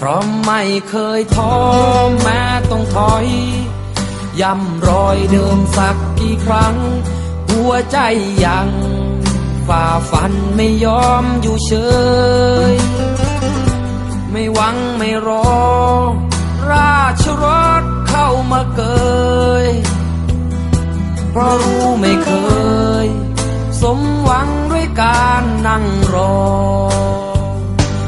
เพราะไม่เคยท้อแม้ต้องถอยย่ำรอยเดิมสักกี่ครั้ง หัวใจยังฝ่าฟันไม่ยอมอยู่เฉย ไม่หวังไม่รอ ราชรถเข้ามาเกย เพราะรู้ไม่เคย สมหวังด้วยการนั่งรอ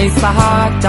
ให้สาใจ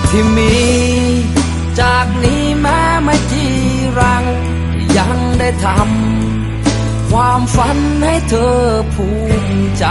ที่มี จากนี้แม้ไม่ทีรัง ยังได้ทำความฝันให้เธอภูมิใจ